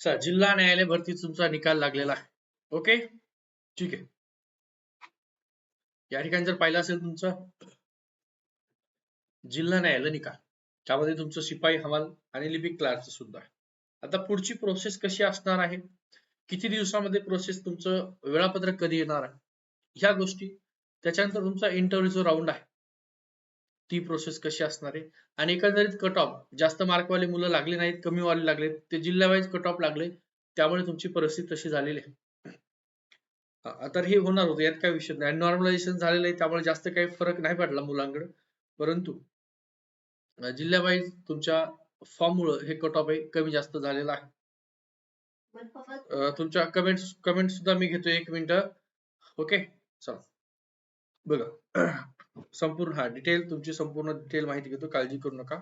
चला जिल्हा न्यायालय भरती तुमचा निकाल लागलेला आहे. ओके ठीक आहे. या ठिकाणी जर पाहिलं असेल तुमचं जिल्हा न्यायालय निकाल. त्यामध्ये तुमचं शिपाई हवाल आणि लिपिक क्लार्क सुद्धा आहे. आता पुढची प्रोसेस कशी असणार आहे? किती दिवसामध्ये प्रोसेस तुमचं वेळापत्रक कधी येणार आहे? ह्या गोष्टी. त्याच्यानंतर तुमचा इंटरव्ह्यूचा राऊंड आहे. ती प्रोसेस कशी असणार आहे? आणि एकंदरीत कट ऑफ जास्त मार्कवाले मुलं लागले नाहीत कमी वाले लागले ते जिल्हावाईज कट ऑफ लागले त्यामुळे तुमची परिस्थिती तशी झालेली आहे. तर हे होणार होतं यात काही विषय नाही. नॉर्मलायझेशन झालेलं आहे त्यामुळे जास्त काही फरक नाही पडला मुलांकडे. परंतु जिल्ह्यावाईज तुमच्या फॉर्म मुळे हे कट ऑफ आहे कमी जास्त झालेलं आहे. तुमच्या कमेंट कमेंट सुद्धा मी घेतो एक मिनिट. ओके चला. बघा. संपूर्ण हा डिटेल तुमची संपूर्ण डिटेल माहिती घेतो काळजी करू नका.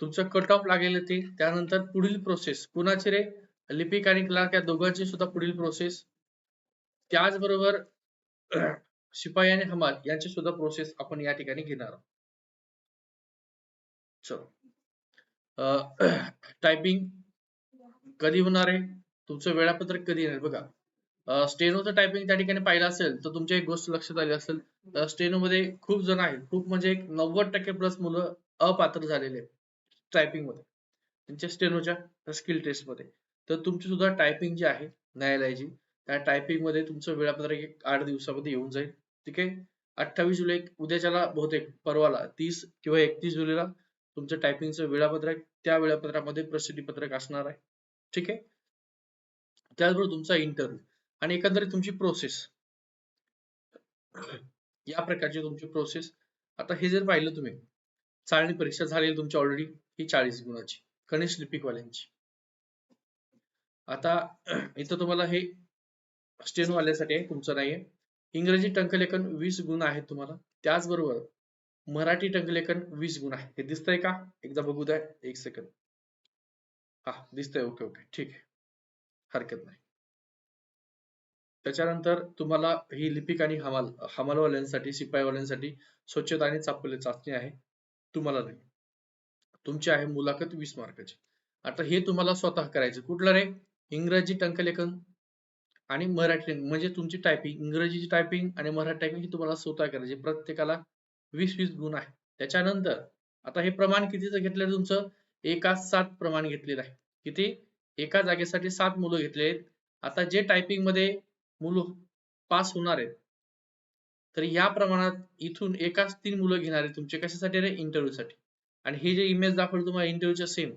तुमचं कट ऑफ लागेल ते त्यानंतर पुढील प्रोसेस कुणाचे रे लिपिक आणि क्लार्क या दोघांची सुद्धा पुढील प्रोसेस त्याचबरोबर शिपाई आणि हमाल यांची सुद्धा प्रोसेस आपण या ठिकाणी घेणार आहोत. टायपिंग कधी होणार आहे? तुमचं वेळापत्रक कधी येणार बघा. स्टेनोचं टायपिंग त्या ठिकाणी पाहिलं असेल तर तुमच्या एक गोष्ट लक्षात आली असेल स्टेनो मध्ये खूप जण आहेत. खूप म्हणजे एक नव्वद टक्के प्लस मुलं अपात्र झालेले आहेत टायपिंगमध्ये. त्यांच्या स्टेनोच्या स्किल टेस्टमध्ये. तर तुमची सुद्धा टायपिंग जी आहे न्यायालयाची त्या टायपिंगमध्ये तुमचं वेळापत्रक एक आठ दिवसामध्ये येऊन जाईल. ठीक आहे? अठ्ठावीस जुलै उद्याच्याला बहुतेक परवाला तीस किंवा एकतीस जुलैला तुमचं टायपिंगचं वेळापत्रक त्या वेळापत्रामध्ये प्रसिद्धी पत्रक असणार आहे. ठीक आहे? त्याचबरोबर तुमचा इंटरव्ह्यू आणि एकंदरीत तुमची प्रोसेस या प्रकारची तुमची प्रोसेस आता हे जर पाहिलं तुम्ही चाळणी परीक्षा झालेली तुमची ऑलरेडी ही चाळीस गुणाची कनिष्ठ लिपिकवाल्यांची. आता इथं तुम्हाला हे स्टेन वाल्यासाठी आहे तुमचं नाहीये. इंग्रजी टंकलेखन वीस गुण आहेत तुम्हाला. त्याचबरोबर मराठी टंकलेखन वीस गुण आहे हे दिसतंय का? एकदा बघू द्या एक सेकंद हा दिसतंय. ओके ओके ठीक आहे. हरकत नाही. त्याच्यानंतर तुम्हाला ही लिपिक आणि हमाल हमालवाल्यांसाठी शिपाईवाल्यांसाठी स्वच्छता आणि चापले चाचणी आहे. तुम्हाला नाही. तुमची आहे मुलाखत वीस मार्काची. आता हे तुम्हाला स्वतः करायचं. कुठलं रे? इंग्रजी टंकलेखन आणि मराठी म्हणजे तुमची टायपिंग इंग्रजीची टायपिंग आणि मराठी टायपिंग ही तुम्हाला स्वतः करायची. प्रत्येकाला वीस वीस गुण आहे. त्याच्यानंतर आता हे प्रमाण कितीचं घेतलं तुमचं? एका सात प्रमाण घेतलेलं आहे. किती? एका जागेसाठी सात मुलं घेतले आहेत आता जे टायपिंगमध्ये मुलं पास होणार आहेत. तर या प्रमाणात इथून एकाच तीन मुलं घेणार आहे तुमचे. कशासाठी रे? इंटरव्ह्यू साठी. आणि हे जे इमेज दाखवलं तुम्हाला इंटरव्ह्यूच्या सेम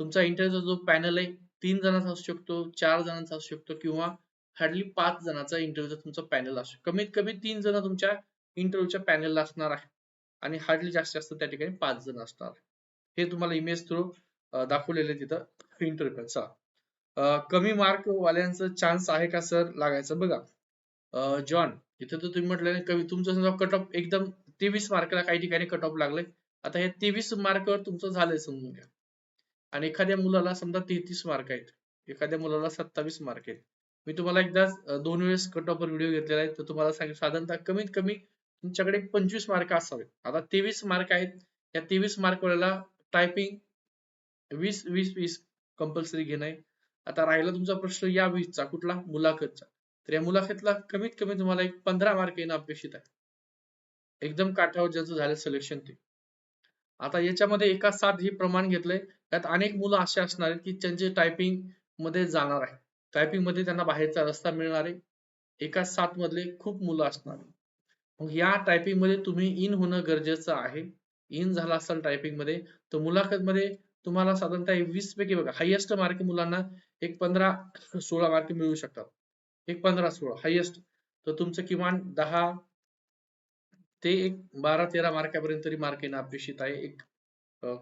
तुमचा इंटरव्ह्यूचा जो पॅनल आहे तीन जणांचा असू शकतो चार जणांचा असू शकतो किंवा हार्डली पाच जणांचा इंटरव्ह्यूचा तुमचा पॅनल असू कमीत कमी तीन जण तुमच्या इंटरव्ह्यूच्या पॅनलला असणार आहे आणि हार्डली जास्तीत जास्त त्या ठिकाणी पाच जण असणार हे तुम्हाला इमेज थ्रू दाखवलेले तिथं. इंटरव्ह्यू चा. कमी मार्क वाल्यांचं चान्स आहे का सर लागायचं? बघा. जॉन इथं तर तुम्ही म्हटलं कमी तुमचं समजा कट ऑफ एकदम तेवीस मार्कला काही ठिकाणी कट ऑफ लागले आता हे तेवीस मार्कवर तुमचं झालंय समजून घ्या. आणि एखाद्या मुलाला समजा तेहतीस मार्क आहेत. एखाद्या मुलाला सत्तावीस मार्क आहेत. मी तुम्हाला एकदा दोन वेळेस कट ऑफवर व्हिडिओ घेतलेला आहे. तर तुम्हाला सांगितलं साधारणतः कमीत कमी तुमच्याकडे पंचवीस मार्क असावेत आता तेवीस मार्क आहेत. या तेवीस मार्क वेळेला टायपिंग वीस वीस वीस कंपल्सरी घेणं आहे. आता राहिला तुमचा प्रश्न या वीसचा कुठला? मुलाखतचा. तर या मुलाखतला कमीत कमी तुम्हाला एक पंधरा मार्क येणं अपेक्षित आहे. एकदम काठावर ज्यांचं झालं सिलेक्शन ते. आता याच्यामध्ये एका साथ हे प्रमाण घेतलंय. त्यात अनेक मुलं असे असणार आहेत की त्यांचे टायपिंगमध्ये जाणार आहे. टायपिंगमध्ये त्यांना बाहेरचा रस्ता मिळणार आहे. एका साथ मधले खूप मुलं असणार मग या टायपिंगमध्ये तुम्ही इन होणं गरजेचं आहे. इन झाला असाल टायपिंगमध्ये तर मुलाखत मध्ये तुम्हाला साधारणतः वीस पैकी बघा हायएस्ट मार्क मुलांना एक पंधरा सोळा मार्क मिळू शकतात. एक पंधरा सोळा हायएस्ट तर तुमचं किमान दहा ते एक बारा तेरा मार्कापर्यंत तरी मार्क येणं अपेक्षित आहे एक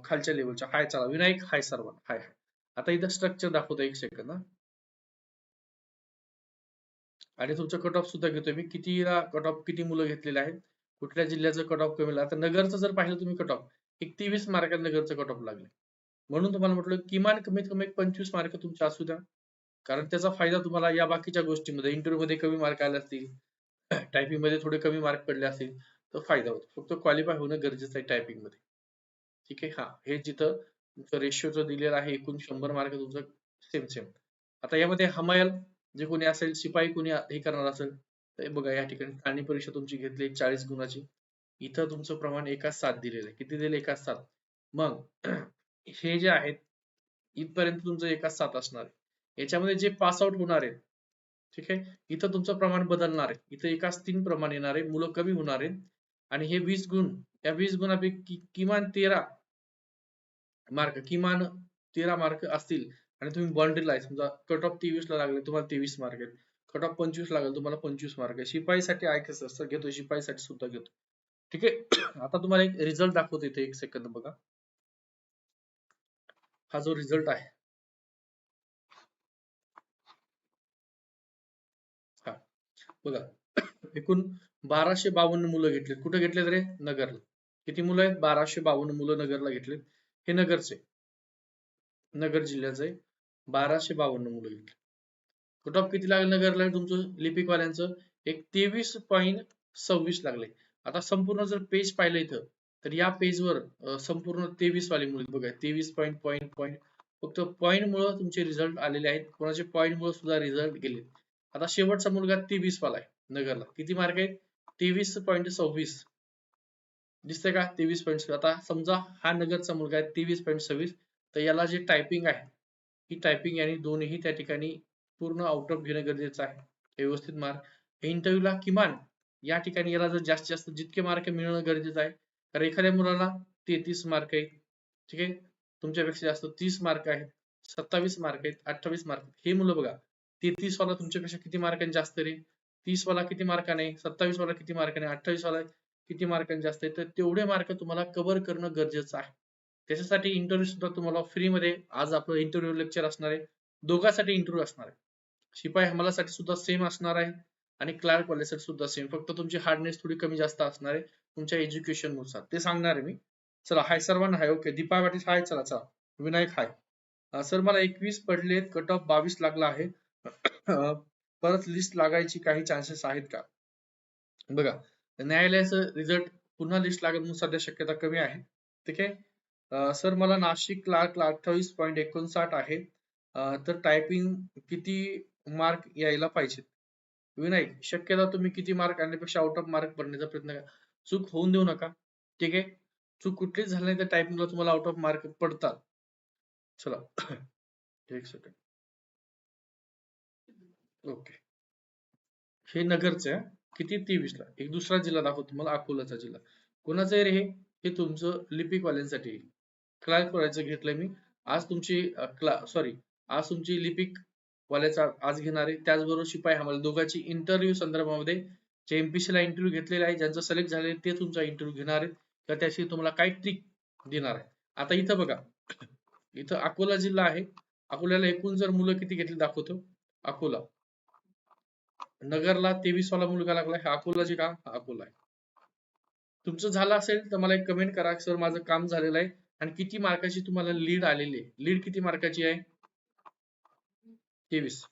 खालच्या लेवलच्या हाय चला विनायक हाय सर्वांना हाय हाय. आता इथं स्ट्रक्चर दाखवतो एक सेकंद आणि तुमचं कट ऑफ सुद्धा घेतोय मी. किती कट ऑफ किती मुलं घेतलेले आहेत कुठल्या जिल्ह्याचं कट ऑफ कमी आता नगरचं जर पाहिलं तुम्ही कट ऑफ एकतीस तेवीस मार्क नगरचं कट ऑफ लागले. म्हणून तुम्हाला म्हटलं किमान कमीत कमी एक पंचवीस मार्क तुमचे असू द्या. कारण त्याचा फायदा तुम्हाला या बाकीच्या गोष्टीमध्ये इंटरव्ह्यू मध्ये कमी मार्क आले असतील टायपिंगमध्ये थोडे कमी मार्क पडले असतील तर फायदा होतो. फक्त क्वालिफाय होणं गरजेचं आहे टायपिंगमध्ये. ठीक आहे? हा हे जिथं तुमचं रेशो दिलेलं आहे एकूण शंभर मार्क तुमचं सेम सेम आता यामध्ये हमायल जे कोणी असेल शिपाई कोणी हे करणार असेल तर बघा या ठिकाणी ठाणे परीक्षा तुमची घेतली चाळीस गुणाची. इथं तुमचं प्रमाण एकाच सात दिलेलं आहे. किती दिले? एकाच सात. मग हे जे आहेत इथपर्यंत तुमचं एकाच सात असणार आहे. याच्यामध्ये जे पास आउट होणार आहेत ठीक आहे? इथं तुमचं प्रमाण बदलणार आहे. इथं एकाच तीन प्रमाण येणार आहे मुलं कमी होणार आहेत. आणि हे वीस गुण या वीस गुणापैकी किमान तेरा मार्क किमान तेरा मार्क असतील आणि तुम्ही बाउंड्रीला आहे समजा कट ऑफ तेवीस ला लागले तुम्हाला तेवीस मार्क आहेत. कट ऑफ पंचवीस लागेल तुम्हाला पंचवीस मार्क आहे शिपाईसाठी आयकेस असं घेतो शिपाईसाठी सुद्धा घेतो ठीक आहे? आता तुम्हाला एक रिझल्ट दाखवतो इथे एक सेकंद बघा. हा जो रिझल्ट आहे. हा. बघा. एकूण बाराशे बावन्न मुलं घेतलेत. कुठे घेतलेत रे? नगरला. किती मुलं आहेत? बाराशे बावन्न मुलं नगरला घेतलेत. हे नगरचे. नगर जिल्ह्याचे बाराशे बावन्न मुलं घेतले कट ऑफ किती लागले नगरला? तुमचं लिपिकवाल्यांचं एक तेवीस पॉईंट सव्वीस लागले. आता संपूर्ण जर पेज पाहिलं इथं तर या पेजवर संपूर्ण तेवीस वाले मुलं बघा तेवीस पॉईंट पॉईंट पॉईंट फक्त पॉईंट मुळे तुमचे रिझल्ट आलेले आहेत. कोणाचे पॉईंट मुळे सुद्धा रिझल्ट गेले आता शेवटचा मुलगा तेवीस वाला आहे नगरला. किती मार्क आहेत? तेवीस पॉईंट सव्वीस. दिसतंय का? तेवीस पॉईंट आता समजा हा नगरचा मुलगा आहे तेवीस पॉईंट सव्वीस. तर याला जे टायपिंग आहे ही टायपिंग याने दोन्ही त्या ठिकाणी पूर्ण आउट ऑफ घेणं गरजेचं आहे. व्यवस्थित मार्क इंटरव्ह्यूला किमान या ठिकाणी याला जर जास्तीत जास्त जितके मार्क मिळणं गरजेचं आहे कारण एखाद्या मुलाला तेहतीस मार्क आहेत ठीक आहे? तुमच्यापेक्षा जास्त तीस मार्क आहेत सत्तावीस मार्क आहेत अठ्ठावीस मार्क हे मुलं बघा तेहतीस वाला तुमच्यापेक्षा किती मार्कांनी जास्त रे? तीस वाला किती मार्काने सत्तावीस वाला किती मार्काने अठ्ठावीस वाला किती मार्कांनी जास्त आहे? तर तेवढे मार्क तुम्हाला कव्हर करणं गरजेचं आहे. त्याच्यासाठी इंटरव्ह्यू सुद्धा तुम्हाला फ्रीमध्ये आज आपलं इंटरव्ह्यू लेक्चर असणार आहे. दोघांसाठी इंटरव्ह्यू असणार आहे. शिपाई हमालासाठी सुद्धा सेम असणार आहे. आणि क्लार्क वाल्यासाठी सुद्धा सेम फक्त तुमची हार्डनेस थोडी कमी जास्त असणार आहे तुमच्या एज्युकेशननुसार. ते सांगणार आहे मी. चला हाय सर्वांना hi okay Deepa Patil hi चला चला. विनायक हाय सर मला एकवीस पडलेत कट ऑफ बावीस लागला आहे. परत लिस्ट लागायची काही चान्सेस आहेत का? बघा न्यायालयाचं रिझल्ट पुन्हा लिस्ट लागत म्हणून सध्या शक्यता कमी आहे. ठीक आहे? सर मला नाशिक क्लार्कला अठ्ठावीस पॉईंट एकोणसाठ आहे. तर टायपिंग किती मार्क यायला पाहिजेत? विनायक शक्यता तुम्ही किती मार्क आणण्यापेक्षा आउट ऑफ मार्क पडण्याचा प्रयत्न करा. चूक होऊन देऊ नका. ठीक आहे? चूक कुठलीच झाली नाही तर टायपिंगला तुम्हाला आउट ऑफ मार्क पडतात. चला. एक सेकंड ओके हे नगरचे किती? तेवीसला एक दुसरा जिल्हा दाखवतो. तुम्हाला अकोलाचा जिल्हा. कोणाचं आहे रे हे? हे तुमचं लिपिकवाल्यांसाठी. क्लार्क करायचं घेतलंय मी. आज तुमची क्ला सॉरी आज तुमची लिपिक वाल्याचा आज घेणार आहे. त्याचबरोबर शिपाई आम्हाला दोघांची इंटरव्ह्यू संदर्भामध्ये जे एमपीसी ला इंटरव्ह्यू घेतलेला आहे ज्यांचं सिलेक्ट झाले ते तुमचा इंटरव्ह्यू घेणार आहेत. तर त्याशी तुम्हाला काय ट्रिक देणार आहे? आता इथं बघा. इथं अकोला जिल्हा आहे. अकोल्याला एकूण जर मुलं किती घेतली दाखवतो. अकोला. नगरला तेवीस वाला मुलगा लागला हा अकोलाचे का अकोला आहे. तुमचं झालं असेल तर मला एक कमेंट करा. सर माझं काम झालेलं आहे. आणि किती मार्काची तुम्हाला लीड आलेली आहे? लीड किती मार्काची आहे? तेवीस.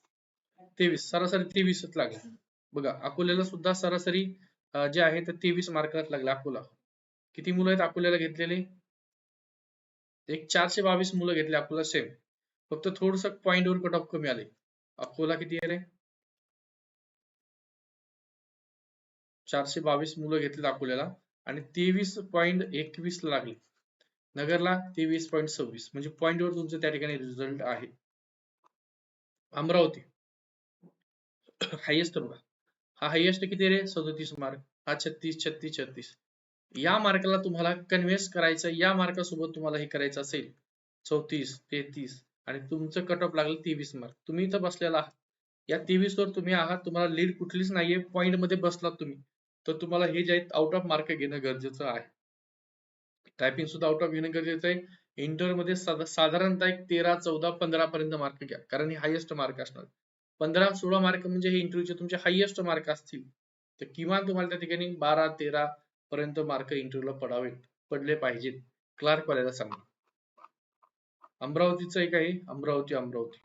तेवीस सरासरी तेवीसच लागला. बघा अकोल्याला सुद्धा सरासरी जे आहे ते तेवीस मार्कात लागला अकोला. किती मुलं आहेत अकोल्याला घेतलेले? एक चारशे बावीस मुलं घेतले अकोला सेम फक्त थोडस पॉइंटवर कट ऑफ कमी आले. अकोला किती आहे? रे चारशे बावीस मुलं घेतले अकोल्याला आणि तेवीस पॉईंट एकवीस लागले. नगरला तेवीस पॉईंट सव्वीस. म्हणजे पॉईंट वर तुमचं त्या ठिकाणी रिझल्ट आहे. अमरावती. हायेस्ट बघा हा हायेस्ट किती रे? सदोतीस मार्क हा छत्तीस छत्तीस छत्तीस. या मार्काला तुम्हाला कन्व्हेन्स करायचं या मार्कासोबत तुम्हाला हे करायचं असेल. चौतीस तेहतीस आणि तुमचं कट ऑफ लागलं तेवीस मार्क तुम्ही इथं बसलेला आहात. या तेवीस वर तुम्ही आहात. तुम्हाला लीड कुठलीच नाहीये. पॉईंटमध्ये बसलात तुम्ही. तर तुम्हाला हे जे आउट ऑफ मार्क घेणं गरजेचं आहे. टायपिंग सुद्धा आउट ऑफ घेणं गरजेचं आहे. इंटरमध्ये साधारणतः एक तेरा चौदा पंधरा पर्यंत मार्क घ्या. कारण हे हायेस्ट मार्क असणार. पंधरा सोळा मार्क म्हणजे हे इंटरव्ह्यूचे तुमचे हायेस्ट मार्क असतील. तर किमान तुम्हाला त्या ठिकाणी बारा तेरा पर्यंत मार्क इंटरव्ह्यूला पडावे पडले पाहिजेत. क्लार्क वाल्याला सांगा. अमरावतीचं एक आहे. अमरावती अमरावती.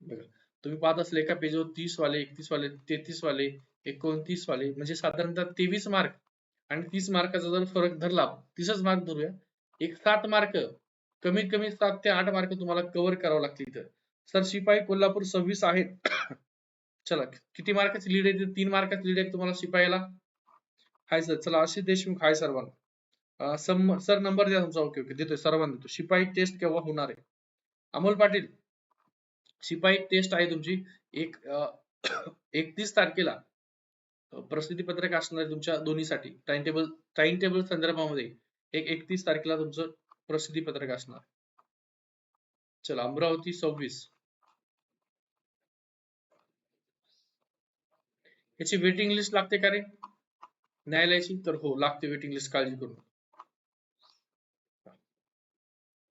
बघा. तुम्ही पाहत असले एका पेजवर तीस वाले एकतीस वाले तेहतीस वाले एकोणतीस वाले म्हणजे साधारणतः तेवीस मार्क आणि तीस मार्काचा जर फरक धरला तीसच मार्क धरूया. एक सात मार्क कमीत कमी सात ते आठ मार्क तुम्हाला कव्हर करावं लागतील इथं. सर शिपाई कोल्हापूर सव्वीस आहेत. चला किती मार्काची लीड आहे? तीन मार्काची लीड आहे तुम्हाला शिपाईला. हाय सर चला आशिष देशमुख. हाय सर्वांना. सम- सर नंबर द्या तुमचा. ओके ओके देतोय सर्वांना देतो शिपाई टेस्ट केव्हा होणार आहे? अमोल पाटील शिपाई टेस्ट आहे तुमची. एक एकतीस तारखेला प्रसिद्धी पत्रक असणार आहे तुमच्या दोन्हीसाठी. टाइम टेबल टाइम टेबल संदर्भामध्ये. एक एकतीस तारखेला तुमचं प्रसिद्धी पत्रक असणार. चला अमरावती सव्वीस. याची वेटिंग लिस्ट लागते का रे? न्यायालयाची? तर हो लागते वेटिंग लिस्ट काळजी करून.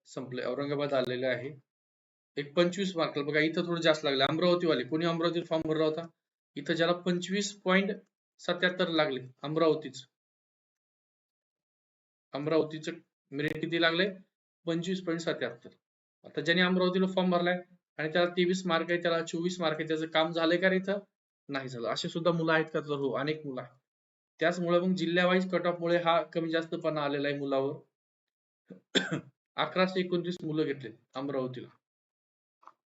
संपले औरंगाबाद आलेले आहे. एक पंचवीस मार्क बघा इथं थोडं जास्त लागले. अमरावतीवाले कोणी अमरावती फॉर्म भरला होता? इथं ज्याला पंचवीस पॉईंट सत्याहत्तर लागले अमरावतीच. अमरावतीचं मेरिट किती लागले? पंचवीस पॉईंट सत्याहत्तर. आता ज्याने अमरावतीला फॉर्म भरलाय आणि त्याला तेवीस मार्क आहे त्याला चोवीस मार्क आहे त्याचं काम झालंय का रे इथं? नाही झालं. असे सुद्धा मुलं आहेत का? तर हो अनेक मुलं आहेत. त्याचमुळे मग जिल्ह्यावाईज कट ऑफ मुळे हा कमी जास्तपणा आलेला आहे मुलावर. अकराशे एकोणतीस मुलं घेतले अमरावतीला.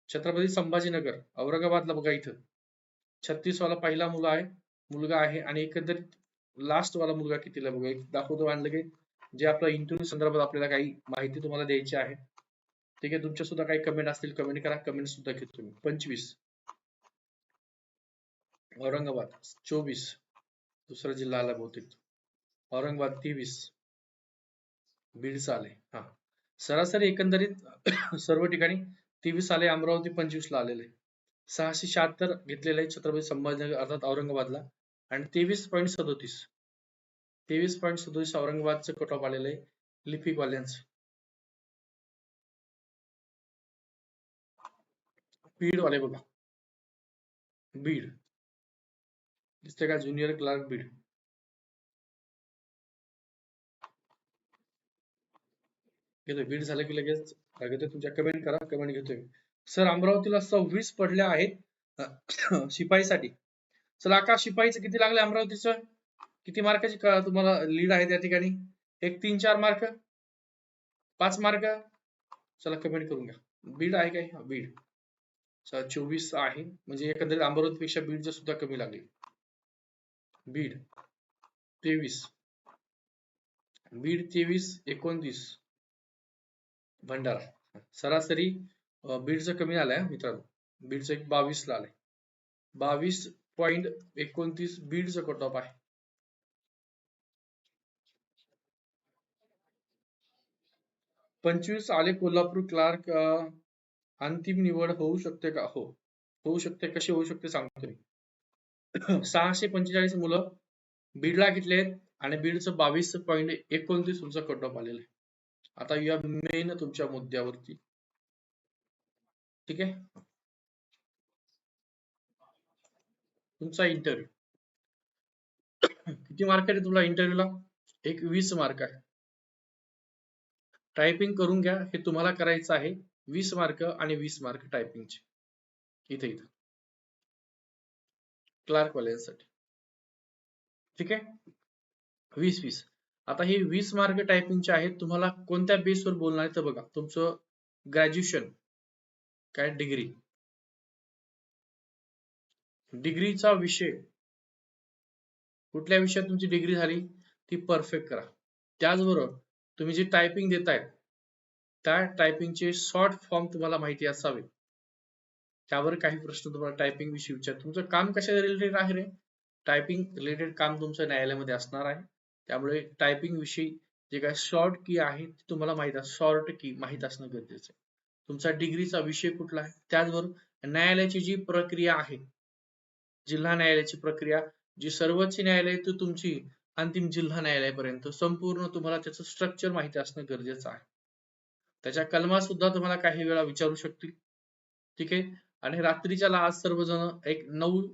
छत्रपती संभाजीनगर औरंगाबादला बघा इथं. छत्तीस वाला पहिला मुलं आहे मुलगा आहे आणि एकंदरीत लास्ट वाला मुलगा कितीला बघा एक दाखवतो आणलं की जे आपलं इंटरव्ह्यू संदर्भात आपल्याला काही माहिती तुम्हाला द्यायची आहे ठीक आहे? तुमच्या सुद्धा काही कमेंट असतील कमेंट करा. कमेंट सुद्धा घेतो मी. पंचवीस. औरंगाबाद चोवीस. दुसरा जिल्हा आला बहुतेक औरंगाबाद तेवीस. बीडचा आले. हा. सरासरी एकंदरीत सर्व ठिकाणी तेवीस आले अमरावती पंचवीस ला आलेले. सहाशे शहात्तर घेतलेले छत्रपती संभाजीनगर अर्थात औरंगाबादला. आणि तेवीस पॉईंट सदोतीस. तेवीस पॉईंट सदोतीस औरंगाबादचं कट ऑफ आलेलं आहे. लिपिक वाल्यांचं बीड वाले बघा. बीड. दिसते का ज्युनियर क्लार्क बीड? घेतोय बीड झालं की लगेच घेतोय तुमच्या कमेंट करा. कमेंट घेतोय सर अमरावतीला सव्वीस पडल्या आहेत. शिपाईसाठी. चला आकाश शिपाईचं किती लागले अमरावतीचं? किती मार्काची तुम्हाला लीड आहे त्या ठिकाणी? एक तीन चार मार्क पाच मार्क चला कमेंट करून घ्या. बीड आहे काय? बीड चोवीस आहे. म्हणजे एकंदरीत बीड बीडचं सुद्धा कमी लागले. बीड तेवीस. बीड तेवीस एकोणतीस. भंडारा. सरासरी अं, बीडचं कमी आलंय मित्रांनो बीडचं एक बावीस ला आलंय. बावीस पॉइंट एकोणतीस बीडचं कट ऑफ आहे. पंचवीस आले कोल्हापूर क्लार्क अंतिम निवड होऊ शकते का? हो. होऊ शकते. कशी होऊ शकते सांगतो मी. सहाशे पंचेचाळीस मुलं बीडला घेतले आहेत आणि बीडचं बावीस पॉईंट एकोणतीस तुमचं कट ऑफ आलेलं आहे. आता या मेन तुमच्या मुद्द्यावरती. ठीक आहे? तुमचा इंटरव्ह्यू किती मार्क आहे तुला इंटरव्ह्यूला एक वीस मार्क आहे. टायपिंग करून घ्या. हे तुम्हाला करायचं आहे. वीस मार्क आणि वीस मार्क टायपिंगचे इथे इथं. क्लार्क वाल्यांसाठी. ठीक आहे? वीस वीस. आता हे वीस मार्क टायपिंगचे आहेत. तुम्हाला कोणत्या बेसवर बोलणार आहे तर बघा. तुमचं ग्रॅज्युएशन काय? डिग्री डिग्रीचा विषय. कुठल्या विषयात तुमची डिग्री झाली? ती परफेक्ट करा. त्याचबरोबर तुम्ही जी टायपिंग देताय त्या टायपिंगचे शॉर्ट फॉर्म तुम्हाला माहिती असावे. त्यावर काही प्रश्न तुम्हाला टायपिंग विषयी विचार. तुमचं काम कशा रिलेटेड आहे रे? टायपिंग रिलेटेड काम तुमचं न्यायालयामध्ये असणार आहे. त्यामुळे टायपिंग विषयी जे काय शॉर्ट की आहे ते तुम्हाला माहीत आहे शॉर्ट की माहीत असणं गरजेचं आहे. तुमचा डिग्रीचा विषय कुठला आहे? त्याचबरोबर न्यायालयाची जी प्रक्रिया आहे जिल्हा न्यायालयाची प्रक्रिया जी सर्वोच्च न्यायालय तुमची अंतिम जिल्हा न्यायालयापर्यंत संपूर्ण तुम्हाला त्याचं स्ट्रक्चर माहिती असणं गरजेचं आहे. त्याच्या कलमा सुद्धा तुम्हाला काही वेळा विचारू शकतील. ठीक आहे? आणि रात्रीच्याला आज सर्वजण एक नऊ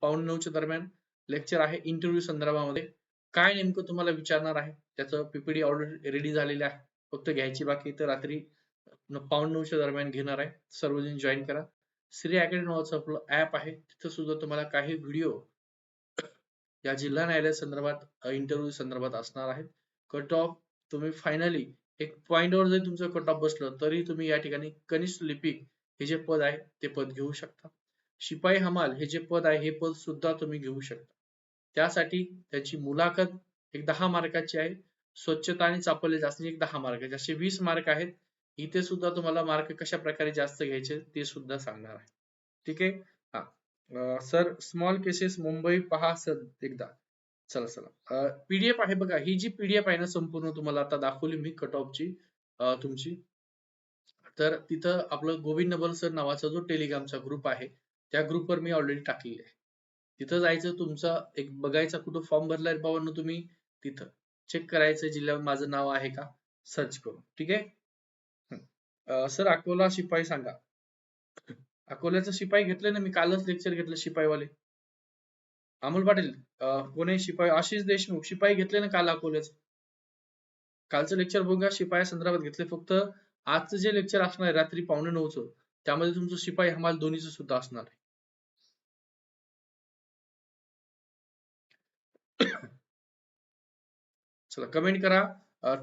पाऊण नऊच्या दरम्यान लेक्चर आहे इंटरव्ह्यू संदर्भामध्ये. काय नेमकं तुम्हाला विचारणार आहे? त्याचं पीपीडी ऑर्डर रेडी झालेले आहे. फक्त घ्यायची बाकी तर रात्री न- पाऊण नऊच्या दरम्यान घेणार आहे. सर्वजण जॉईन करा. श्री अकॅडमी नावाचं आपलं ऍप आहे. तिथं सुद्धा तुम्हाला काही व्हिडिओ या जिल्हा न्यायालय संदर्भात इंटरव्ह्यू संदर्भात असणार आहेत. कट ऑफ तुम्ही फायनली एक पॉईंटवर जरी तुमचं कट ऑफ बसलं तरी तुम्ही या ठिकाणी कनिष्ठ लिपिक हे जे पद आहे ते पद घेऊ शकता. शिपाई हमाल हे जे पद आहे हे पद सुद्धा तुम्ही घेऊ शकता. त्यासाठी त्याची मुलाखत एक दहा मार्काची आहे. स्वच्छता आणि चापल्य चाचणी एक दहा मार्क. असे वीस मार्क आहेत इथे सुद्धा तुम्हाला मार्क कशा प्रकारे जास्त घ्यायचे ते सुद्धा सांगणार आहे. ठीक आहे? सर स्मॉल केसेस मुंबई पहा सर एकदा. चला चला. पीडीएफ आहे बघा. ही जी पीडीएफ आहे ना संपूर्ण तुम्हाला आता दाखवली मी कट ऑफची तुमची. तर तिथं आपलं गोविंद नबल सर नावाचा जो टेलिग्रामचा ग्रुप आहे त्या ग्रुपवर मी ऑलरेडी टाकलेली आहे. तिथं जायचं तुमचा एक बघायचा कुठं फॉर्म भरलाय बाबांनो तुम्ही तिथं. चेक करायचं जिल्ह्यावर माझं नाव आहे का? सर्च करून. ठीक आहे? सर अकोला शिपाई सांगा. अकोल्याचं शिपाई घेतलंय ना मी कालच लेक्चर घेतलं शिपाईवाले. अमोल पाटील कोणी शिपाई आशिष देशमुख शिपाई घेतले ना काल अकोल्याचं. कालचं लेक्चर बघा शिपाई संदर्भात घेतले फक्त. आजचं जे लेक्चर असणार आहे रात्री पावणे नऊचं त्यामध्ये तुमचं शिपाई हमाल दोन्हीचं सुद्धा असणार आहे. चला कमेंट करा.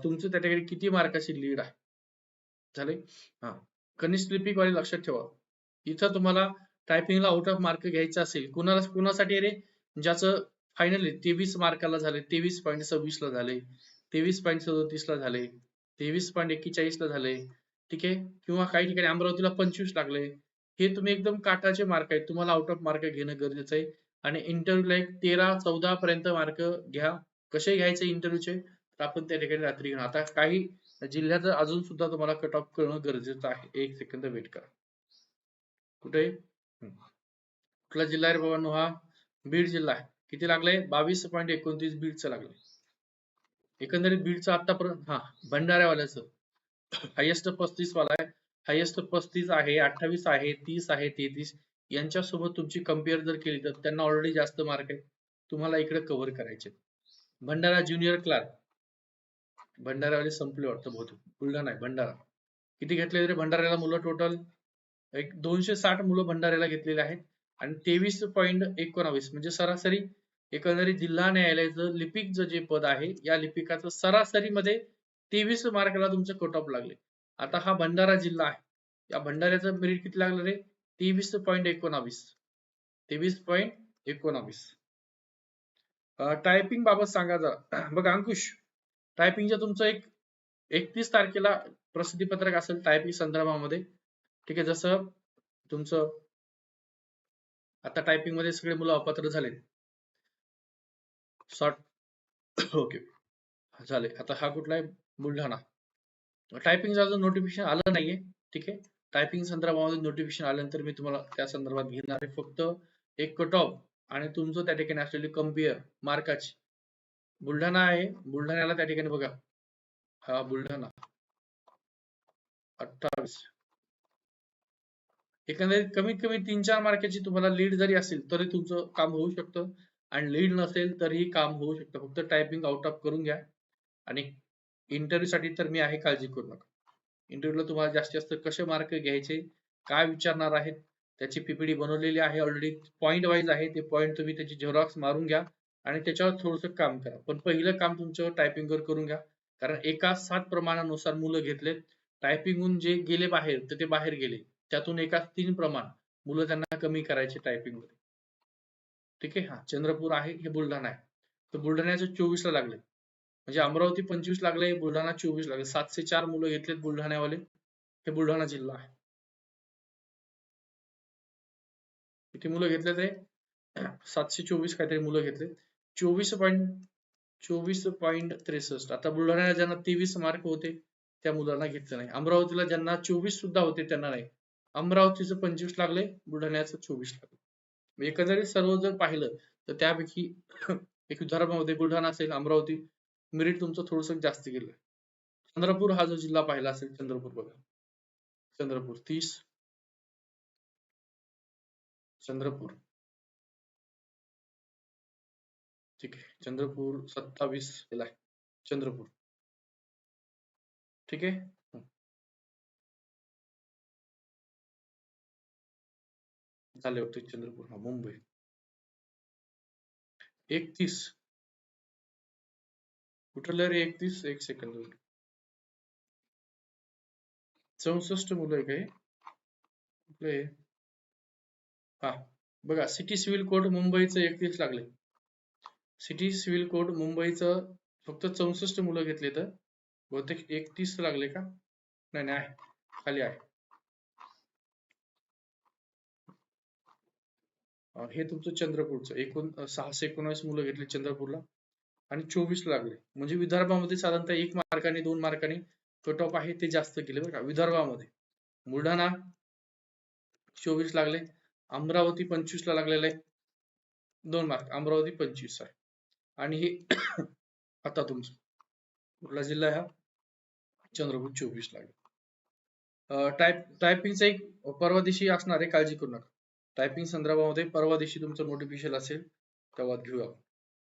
तुमचं त्याच्याकडे किती मार्काची लीड आहे? झाले हा. कनिष्ठ लिपिक वाले लक्षात ठेवा. इथं तुम्हाला टायपिंगला आउट ऑफ मार्क घ्यायचा असेल कुणाला कुणासाठी रे? ज्याचं फायनली तेवीस मार्काला झाले तेवीस पॉईंट सव्वीस ला झाले तेवीस पॉईंट सदोतीस ला झाले तेवीस पॉईंट एक्केचाळीस ला झाले ठीक आहे? किंवा काही ठिकाणी अमरावतीला पंचवीस लागले हे तुम्ही एकदम काटाचे मार्क आहेत. तुम्हाला आउट ऑफ मार्क घेणं गरजेचं आहे. आणि इंटरव्ह्यूला एक तेरा चौदा पर्यंत मार्क घ्या. कसे घ्यायचे इंटरव्ह्यूचे तर आपण त्या ठिकाणी रात्री घेणार. आता काही जिल्ह्यात अजून सुद्धा तुम्हाला कट ऑफ करणं गरजेचं आहे. एक सेकंद वेट करा. कुठे कुठला जिल्हा आहे बाबांनो हा? बीड जिल्हा आहे. किती लागले? बावीस पॉईंट एकोणतीस बीडचं लागले. एकंदरीत बीडचं आतापर्यंत हा भंडाऱ्यावाल्याचं. हायेस्ट पस्तीस वाला आहे. हायेस्ट पस्तीस आहे अठ्ठावीस आहे तीस आहे तेहतीस. यांच्यासोबत तुमची कंपेअर जर केली तर त्यांना ऑलरेडी जास्त मार्क आहे. तुम्हाला इकडे कव्हर करायचे. भंडारा ज्युनियर क्लार्क भंडारावाले संपले वाटतं बहुतेक. बुलढाणा आहे भंडारा. किती घेतले रे भंडाऱ्याला मुलं टोटल एक दोनशे साठ मुलं भंडाऱ्याला घेतलेले आहेत. आणि तेवीस पॉईंट एकोणावीस म्हणजे सरासरी एकंदरीत जिल्हा न्यायालयाचं लिपिकचं जे पद आहे या लिपिकाचं सरासरीमध्ये तेवीस मार्कला तुमचं कट ऑफ लागले. आता हा भंडारा जिल्हा आहे. या भंडाऱ्याचं मेरिट किती लागलं रे? तेवीस पॉईंट एकोणावीस. तेवीस पॉईंट एकोणावीस. टायपिंग बाबत सांगा जरा. बघा अंकुश. टायपिंगच्या तुमचं एक एकतीस तारखेला प्रसिद्धी पत्रक असेल टायपिंग संदर्भामध्ये. ठीक आहे जसं तुमचं आता टायपिंगमध्ये सगळे मुलं अपात्र झाले शॉर्ट ओके झाले. आता हा कुठला आहे बुलढाणा टायपिंग अजून नोटिफिकेशन आलं नाहीये. ठीक आहे. टायपिंग संदर्भामध्ये नोटिफिकेशन आल्यानंतर मी तुम्हाला त्या संदर्भात घेणार आहे. फक्त एक कट ऑफ आणि तुमचं त्या ठिकाणी असलेली कंपेअर मार्काची बुलढाणा आहे. बुलढाण्याला त्या ठिकाणी बघा. हा बुलढाणा. अठ्ठावीस. एकंदरीत कमीत कमी तीन चार मार्काची तुम्हाला लीड जरी असेल तरी तुमचं काम होऊ शकतं. आणि लीड नसेल तरीही काम होऊ शकतं. फक्त टायपिंग आउट ऑफ करून घ्या. आणि इंटरव्ह्यू साठी तर मी आहे काळजी करू नका. इंटरव्ह्यूला तुम्हाला जास्तीत जास्त कसे मार्क घ्यायचे काय विचारणार आहेत त्याची पीपीडी बनवलेली आहे ऑलरेडी पॉईंट वाईज आहे ते पॉईंट तुम्ही त्याची झेरॉक्स मारून घ्या आणि त्याच्यावर थोडस काम करा. पण पहिलं काम तुमचं टायपिंगवर करून घ्या. कारण एका सात प्रमाणानुसार मुलं घेतलेत. टायपिंगहून जे गेले बाहेर तर ते बाहेर गेले. त्यातून एका तीन प्रमाण मुलं त्यांना कमी करायचे टायपिंगमध्ये. ठीक आहे? हा चंद्रपूर आहे हे बुलढाणा आहे. तर बुलढाण्याचे चोवीस ला लागले. म्हणजे अमरावती पंचवीस लागले बुलढाणा चोवीस लागले. सातशे चार मुलं घेतलेत बुलढाण्यावाले. हे बुलढाणा जिल्हा आहे. किती मुलं घेतले ते? सातशे चोवीस काहीतरी मुलं घेतले. चोवीस पॉईंट चोवीस पॉईंट त्रेसष्ट. आता बुलढाण्याला ज्यांना तेवीस मार्क होते त्या मुलांना घेतलं नाही. अमरावतीला ज्यांना चोवीस सुद्धा होते त्यांना नाही. अमरावतीचं पंचवीस लागले बुलढाण्याचं चोवीस लागले. एकंदरीत सर्व जर पाहिलं तर त्यापैकी एक विदर्भामध्ये बुलढाणा असेल अमरावती मेरिट तुमचं थोडस जास्त गेलं. चंद्रपूर हा जो जिल्हा पाहिला असेल चंद्रपूर बघा. चंद्रपूर तीस. चंद्रपूर. ठीक आहे. चंद्रपूर सत्तावीस आहे. चंद्रपूर. ठीक आहे? झाले होते चंद्रपूर हा मुंबई. एकतीस. कुठलं रे एकतीस? एक सेकंद चौसष्ट मुलं आहे काय? कुठलं हा बघा सिटी सिव्हिल कोड मुंबईचं एकतीस लागले. सिटी सिव्हिल कोड मुंबईचं फक्त चौसष्ट मुलं घेतले तर बहुतेक एकतीस लागले का? नाही नाही आहे. खाली आहे. हे तुमचं चंद्रपूरचं. एकूण सहाशे एकोणावीस मुलं घेतली चंद्रपूरला आणि चोवीस लागले. म्हणजे विदर्भामध्ये साधारणतः एक मार्काने दोन मार्काने कट ऑफ आहे ते जास्त केले बरं का. विदर्भामध्ये. बुलढाणा चोवीस लागले. अमरावती पंचवीस ला लागलेले आहे दोन मार्क. अमरावती पंचवीस आहे. आणि हे आता तुमचं. कुठला जिल्हा हा? चंद्रपूर चोवीस लागले. टाईप टायपिंगचा एक परवा दिवशी असणार आहे काळजी करू नका. टायपिंग संदर्भामध्ये परवा दिवशी तुमचं नोटिफिकेशन असेल तेव्हा घेऊ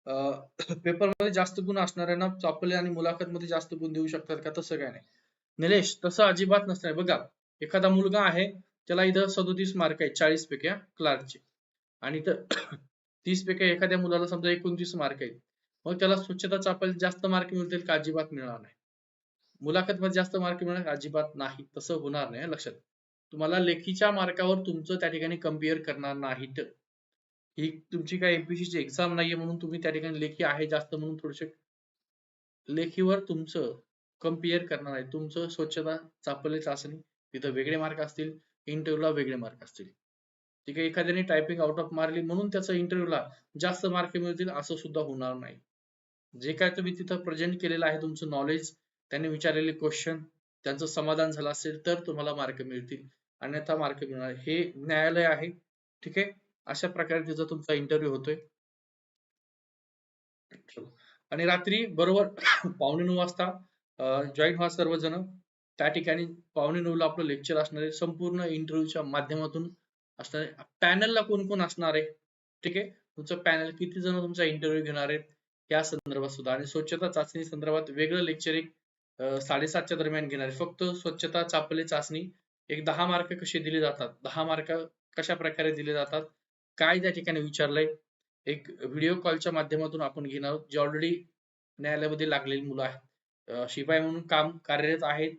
पेपरमध्ये पेपरमध्ये जास्त गुण असणाऱ्यांना चापले आणि मुलाखत मध्ये जास्त गुण देऊ शकतात का? तसं काय नाही. निलेश तसं अजिबात नसणार बघा एखादा मुलगा आहे त्याला इथं सदोतीस मार्क आहेत चाळीस पैकी क्लार्कचे आणि तर तीस पैकी एखाद्या मुलाला समजा एकोणतीस मार्क आहेत. मग त्याला स्वच्छता चापायला जास्त मार्क मिळतील का? अजिबात मिळणार नाही. मुलाखत मध्ये जास्त मार्क मिळणार अजिबात नाही. तसं होणार नाही लक्षात तुम्हाला लेखीच्या मार्कावर तुमचं त्या ठिकाणी कंपेअर करणार नाहीत. ही तुमची काय एमपीसी ची एक्झाम नाहीये म्हणून तुम्ही त्या ठिकाणी लेखी आहे जास्त म्हणून थोडेसे लेखीवर तुमचं कंपेअर करणार आहे. तुमचं स्वच्छता चापले चाचणी तिथं वेगळे मार्क असतील इंटरव्ह्यूला वेगळे मार्क असतील. ठीक आहे एखाद्याने टायपिंग आउट ऑफ मारली म्हणून त्याचा इंटरव्ह्यूला जास्त मार्क मिळतील असं सुद्धा होणार नाही. जे काय तुम्ही तिथं प्रेझेंट केलेलं आहे तुमचं नॉलेज त्यांनी विचारलेले क्वेश्चन त्यांचं समाधान झालं असेल तर तुम्हाला मार्क मिळतील. अन्यथा मार्क मिळणार. हे न्यायालय आहे. ठीक आहे? अशा प्रकारे तिचा तुमचा इंटरव्ह्यू होतोय. आणि रात्री बरोबर पावणे नऊ वाजता जॉईन व्हा सर्वजण. त्या ठिकाणी पावणे नऊ ला आपलं लेक्चर असणार आहे. संपूर्ण इंटरव्ह्यूच्या माध्यमातून असणार आहे. पॅनलला कोण कोण असणार आहे? ठीक आहे? तुमचं पॅनल किती जण तुमचा इंटरव्ह्यू घेणार आहेत? या संदर्भात सुद्धा. आणि स्वच्छता चाचणी संदर्भात वेगळं लेक्चर एक साडेसातच्या दरम्यान घेणार आहे. फक्त स्वच्छता चापले चाचणी एक दहा मार्क कसे दिले जातात? दहा मार्क कशा प्रकारे दिले जातात? काय त्या ठिकाणी विचारलंय? एक व्हिडिओ कॉलच्या माध्यमातून आपण घेणार आहोत जे ऑलरेडी न्यायालयामध्ये लागलेली मुलं आहेत. शिपाई म्हणून काम कार्यरत आहेत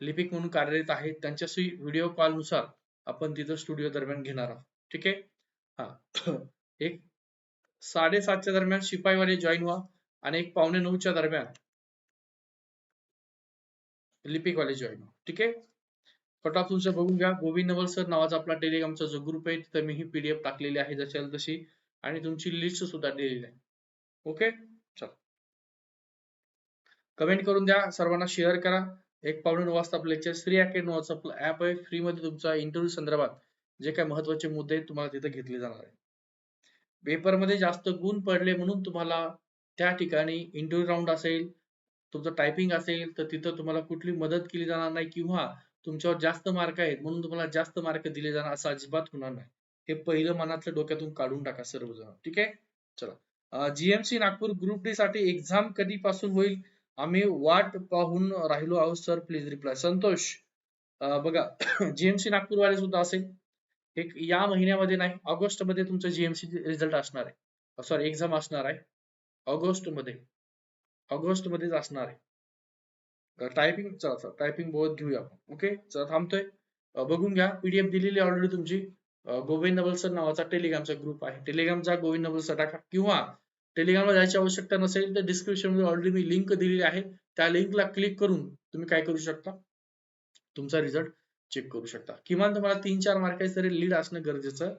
लिपिक म्हणून कार्यरत आहेत. त्यांच्याशी व्हिडिओ कॉलनुसार आपण तिथं स्टुडिओ दरम्यान घेणार आहोत. ठीक आहे? हा. एक साडेसातच्या दरम्यान शिपाईवाले जॉईन व्हा आणि एक पावणे नऊच्या दरम्यान लिपिकवाले जॉईन व्हा. ठीक आहे? फटाफट तुमचं बघून घ्या. गोविंद नवल सर नावाचा आपला टेलिग्रामचा जो ग्रुप आहे तिथे मी ही पीडीएफ टाकलेली आहे जशी तशी. आणि तुमची लिस्ट सुद्धा दिलेली आहे. ओके चल. कमेंट करून द्या. सर्वांना शेअर करा. एक पावणे नऊ वाजता आपलं लेक्चर श्री अकॅडमी नावाचं आपलं ऍप आहे. फ्री मध्ये तुमचा इंटरव्ह्यू संदर्भात जे काही महत्त्वाचे मुद्दे आहेत तुम्हाला तिथे घेतले जाणार आहे पेपरमध्ये जास्त गुण पडले म्हणून तुम्हाला त्या ठिकाणी इंटरव्ह्यू राऊंड असेल तुमचं टायपिंग असेल तर तिथं तुम्हाला कुठली मदत केली जाणार नाही किंवा तुमच्यावर जास्त मार्क आहेत म्हणून तुम्हाला जास्त मार्क दिले जाणार असं अजिबात होणार नाही. हे पहिलं मनातलं डोक्यातून काढून टाका सर्वजण. ठीक आहे? चला. जीएमसी नागपूर ग्रुप डी साठी एक्झाम कधीपासून होईल? आम्ही वाट पाहून राहिलो आहोत सर प्लीज रिप्लाय संतोष बघा जीएमसी नागपूर वाले सुद्धा असेल. एक या महिन्यामध्ये नाही ऑगस्टमध्ये तुमचं जीएमसी रिझल्ट असणार आहे. सॉरी एक्झाम असणार आहे. ऑगस्टमध्ये ऑगस्ट मध्येच असणार आहे. टायपिंग चला चला टायपिंग बहुत घेऊया आपण. ओके चला थांबतोय. बघून घ्या. पीडीएफ दिलेली ऑलरेडी तुमची. गोविंद नबल सर नावाचा टेलिग्रामचा ग्रुप आहे. टेलिग्रामचा गोविंद नवल सर टाका. किंवा टेलिग्रामला जायची आवश्यकता नसेल तर डिस्क्रिप्शनमध्ये ऑलरेडी मी लिंक दिलेली आहे. त्या लिंकला क्लिक करून तुम्ही काय करू शकता? तुमचा रिझल्ट चेक करू शकता. किमान तुम्हाला तीन चार मार्काचे तरी लीड असणं गरजेचं.